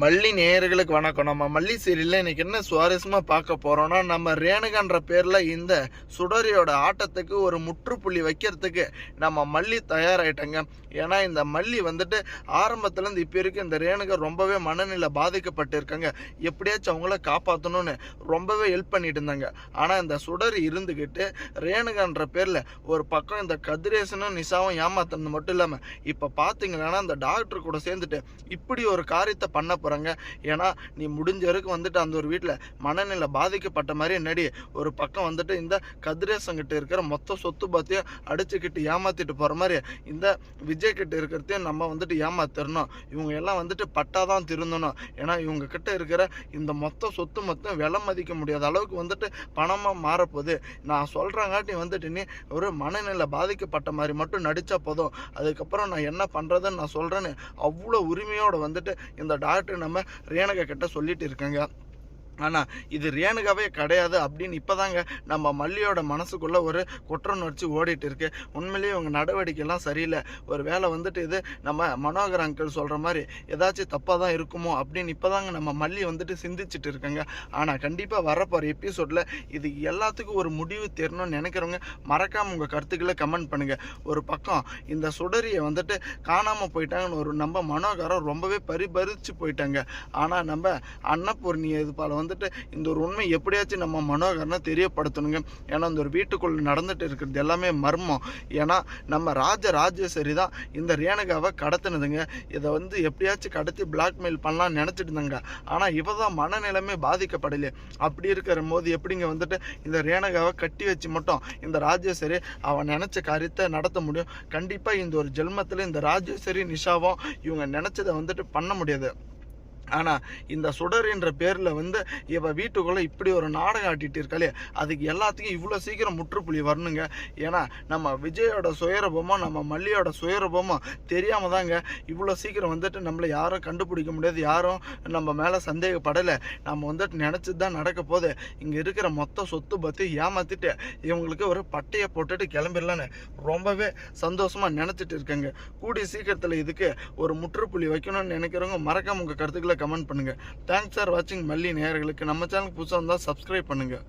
மல்லி நேயர்களுக்கு வணக்கம். நம்ம மல்லி சீரியலில் இன்னைக்கு என்ன சுவாரஸ்யமாக பார்க்க போகிறோன்னா நம்ம ரேணுகான்ற பேரில் இந்த சுடரியோட ஆட்டத்துக்கு ஒரு முற்றுப்புள்ளி வைக்கிறதுக்கு நம்ம மல்லி தயாராகிட்டங்க ஏன்னா இந்த மல்லி வந்துட்டு ஆரம்பத்துலேருந்து இருந்து இப்ப இருக்கு இந்த ரேணுகா ரொம்பவே மனநிலை பாதிக்கப்பட்டிருக்காங்க. எப்படியாச்சும் அவங்கள காப்பாற்றணும்னு ரொம்பவே ஹெல்ப் பண்ணிட்டு இருந்தாங்க. ஆனால் இந்த சுடரி இருந்துக்கிட்டு ரேணுகான்ற பேரில் ஒரு பக்கம் இந்த கதிரேசனும் நிசாவும் ஏமாத்தினது மட்டும் இல்லாமல் இப்போ பார்த்தீங்கன்னா இந்த டாக்டர் கூட சேர்ந்துட்டு இப்படி ஒரு காரியத்தை பண்ண போகிறாங்க ஏன்னா நீ முடிஞ்ச வரைக்கும் வந்துட்டு அந்த ஒரு வீட்டில் மனநிலை பாதிக்கப்பட்ட மாதிரி நடி ஒரு பக்கம் வந்துட்டு இந்த கதிரேசங்கிட்ட இருக்கிற மொத்த சொத்து பத்தியும் அடிச்சுக்கிட்டு ஏமாற்றிட்டு போகிற மாதிரி இந்த விஜய் கிட்ட இருக்கிறதையும் நம்ம வந்துட்டு ஏமாத்திடணும் இவங்க எல்லாம் வந்துட்டு பட்டாதான் திருந்தணும். ஏன்னா இவங்க கிட்ட இருக்கிற இந்த மொத்த சொத்து மொத்தம் விலை மதிக்க முடியாத அளவுக்கு வந்துட்டு பணமாக மாறப்போகுது. நான் சொல்கிறங்காட்டி வந்துட்டு நீ ஒரு மனநிலை பாதிக்கப்பட்ட மாதிரி மட்டும் நடித்தா போதும். அதுக்கப்புறம் நான் என்ன பண்ணுறதுன்னு நான் சொல்கிறேன்னு அவ்வளோ உரிமையோடு வந்துட்டு இந்த டாக்டர் நம்ம ரேணகா கிட்ட சொல்லிட்டு இருக்காங்க. ஆனால் இது ரேணுகாவே கிடையாது அப்படின்னு இப்போதாங்க நம்ம மல்லியோட மனசுக்குள்ளே ஒரு குற்றணுணர்ச்சி ஓடிட்டு இருக்கு உண்மையிலேயே இவங்க நடவடிக்கைலாம் சரியில்லை. ஒரு வேலை வந்துட்டு இது நம்ம மனோகர் அங்கிள் சொல்கிற மாதிரி ஏதாச்சும் தப்பாக தான் இருக்குமோ அப்படின்னு இப்போதாங்க நம்ம மல்லி வந்துட்டு சிந்திச்சுட்டு இருக்கங்க. ஆனால் கண்டிப்பாக வரப்போகிற எபிசோடில் இது எல்லாத்துக்கும் ஒரு முடிவு தெரணும்னு நினைக்கிறவங்க மறக்காமல் உங்கள் கருத்துக்களை கமெண்ட் பண்ணுங்கள் ஒரு பக்கம் இந்த சுடரியை வந்துட்டு காணாமல் போயிட்டாங்கன்னு ஒரு நம்ம மனோகரம் ரொம்பவே பரிபரித்து போயிட்டாங்க. ஆனால் நம்ம அன்னபூர்ணி இதுபால் வந்து வந்துட்டு இந்த ஒரு உண்மை எப்படியாச்சும் நம்ம மனோகரனை தெரியப்படுத்தணுங்க. ஏன்னா இந்த ஒரு வீட்டுக்குள்ளே நடந்துட்டு இருக்கிறது எல்லாமே மர்மம். ஏன்னா நம்ம ராஜ ராஜேஸ்வரி தான் இந்த ரேணுகாவை கடத்தினதுங்க. இதை வந்து எப்படியாச்சும் கடத்தி பிளாக்மெயில் பண்ணலாம்னு நினச்சிட்டு இருந்தாங்க ஆனால் இவ தான் மனநிலைமை பாதிக்கப்படலையே. அப்படி இருக்கிற போது எப்படிங்க வந்துட்டு இந்த ரேணுகாவை கட்டி வச்சு மட்டும் இந்த ராஜேஸ்வரி அவன் நினச்ச காரியத்தை நடத்த முடியும்? கண்டிப்பாக இந்த ஒரு ஜென்மத்தில் இந்த ராஜேஸ்வரி நிஷாவும் இவங்க நினச்சதை வந்துட்டு பண்ண முடியாது. ஆனால் இந்த சுடர் என்ற பேரில் வந்து இவ வீட்டுக்குள்ளே இப்படி ஒரு நாடகம் ஆட்டிட்டு இருக்காளே அதுக்கு எல்லாத்துக்கும் இவ்வளோ சீக்கிரம் முற்றுப்புள்ளி வரணுங்க. ஏன்னா நம்ம விஜயோட சுயரூபமும் நம்ம மல்லியோட சுயரூபமும் தெரியாமல் தாங்க இவ்வளோ சீக்கிரம் வந்துட்டு நம்மளை யாரும் கண்டுபிடிக்க முடியாது யாரும் நம்ம மேலே சந்தேகப்படலை. நம்ம வந்துட்டு நினச்சி தான் நடக்க போகுது. இங்கே இருக்கிற மொத்த சொத்து பற்றி ஏமாற்றிட்டு இவங்களுக்கு ஒரு பட்டையை போட்டுட்டு கிளம்பிடலான்னு ரொம்பவே சந்தோஷமாக நினச்சிட்டு இருக்காங்க. கூடிய சீக்கிரத்தில் இதுக்கு ஒரு முற்றுப்புள்ளி வைக்கணும்னு நினைக்கிறவங்க மறக்காம உங்கள் கருத்துக்களை கமெண்ட் பண்ணுங்கள் தேங்க்ஸ் ஃபார் வாட்சிங் மல்லி நேயர்களுக்கு நம்ம சேனலுக்கு புதுசாக இருந்தால் சப்ஸ்கிரைப் பண்ணுங்கள்